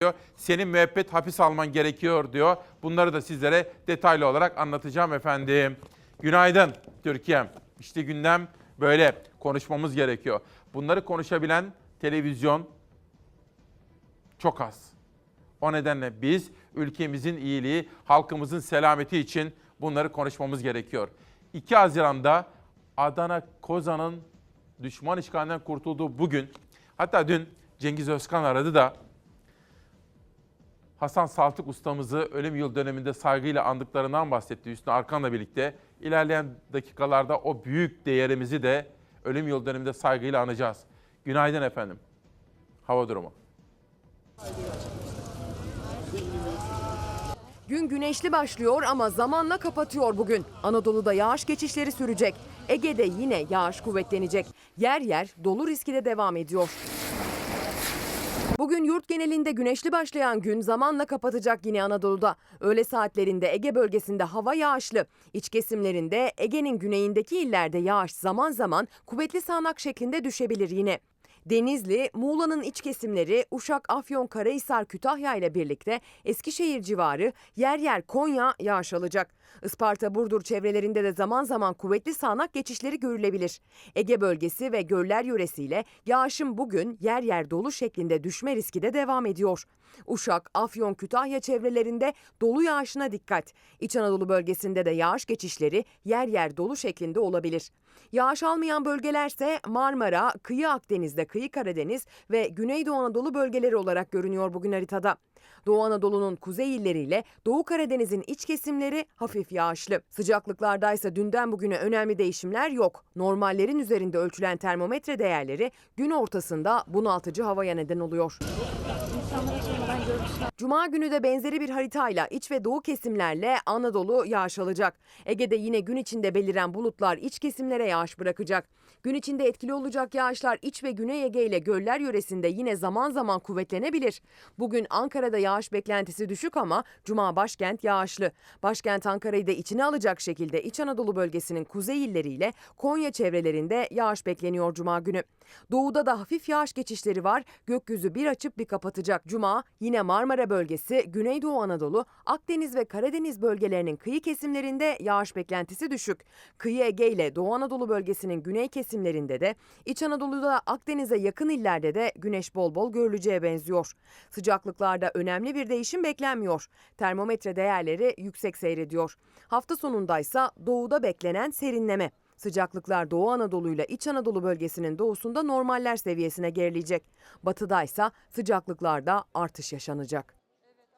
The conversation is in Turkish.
diyor. Senin müebbet hapis alman gerekiyor diyor. Bunları da sizlere detaylı olarak anlatacağım efendim. Günaydın Türkiye'm. İşte gündem böyle konuşmamız gerekiyor. Bunları konuşabilen televizyon çok az. O nedenle biz ülkemizin iyiliği, halkımızın selameti için bunları konuşmamız gerekiyor. 2 Haziran'da Adana Kozan'ın düşman işgalinden kurtulduğu bugün, hatta dün Cengiz Özkan aradı da Hasan Saltık ustamızı ölüm yıl döneminde saygıyla andıklarından bahsetti Hüsnü Arkan'la birlikte. İlerleyen dakikalarda o büyük değerimizi de ölüm yıl döneminde saygıyla anacağız. Günaydın efendim. Hava durumu. Gün güneşli başlıyor ama zamanla kapatıyor bugün. Anadolu'da yağış geçişleri sürecek. Ege'de yine yağış kuvvetlenecek. Yer yer dolu riski de devam ediyor. Bugün yurt genelinde güneşli başlayan gün zamanla kapatacak yine Anadolu'da. Öğle saatlerinde Ege bölgesinde hava yağışlı. İç kesimlerinde Ege'nin güneyindeki illerde yağış zaman zaman kuvvetli sağanak şeklinde düşebilir yine. Denizli, Muğla'nın iç kesimleri, Uşak, Afyon, Karahisar, Kütahya ile birlikte Eskişehir civarı yer yer Konya yağış alacak. Isparta, Burdur çevrelerinde de zaman zaman kuvvetli sağanak geçişleri görülebilir. Ege bölgesi ve göller yöresiyle yağışın bugün yer yer dolu şeklinde düşme riski de devam ediyor. Uşak, Afyon, Kütahya çevrelerinde dolu yağışına dikkat. İç Anadolu bölgesinde de yağış geçişleri yer yer dolu şeklinde olabilir. Yağış almayan bölgelerse Marmara, Kıyı Akdeniz'de Kıyı Karadeniz ve Güneydoğu Anadolu bölgeleri olarak görünüyor bugün haritada. Doğu Anadolu'nun kuzey illeriyle Doğu Karadeniz'in iç kesimleri hafif yağışlı. Sıcaklıklarda ise dünden bugüne önemli değişimler yok. Normallerin üzerinde ölçülen termometre değerleri gün ortasında bunaltıcı havaya neden oluyor. Cuma günü de benzeri bir haritayla iç ve doğu kesimlerle Anadolu yağış alacak. Ege'de yine gün içinde beliren bulutlar iç kesimlere yağış bırakacak. Gün içinde etkili olacak yağışlar iç ve güney Ege ile göller yöresinde yine zaman zaman kuvvetlenebilir. Bugün Ankara'da yağış beklentisi düşük ama Cuma başkent yağışlı. Başkent Ankara'yı da içine alacak şekilde İç Anadolu bölgesinin kuzey illeriyle Konya çevrelerinde yağış bekleniyor Cuma günü. Doğuda da hafif yağış geçişleri var. Gökyüzü bir açıp bir kapatacak. Cuma yine Marmara bölgesi, Güneydoğu Anadolu, Akdeniz ve Karadeniz bölgelerinin kıyı kesimlerinde yağış beklentisi düşük. Kıyı Ege ile Doğu Anadolu bölgesinin güney kesimlerinde de, İç Anadolu'da Akdeniz'e yakın illerde de güneş bol bol görüleceğe benziyor. Sıcaklıklarda önemli bir değişim beklenmiyor. Termometre değerleri yüksek seyrediyor. Hafta sonundaysa doğuda beklenen serinleme. Sıcaklıklar Doğu Anadolu ile İç Anadolu bölgesinin doğusunda normaller seviyesine gerileyecek. Batıdaysa sıcaklıklarda artış yaşanacak.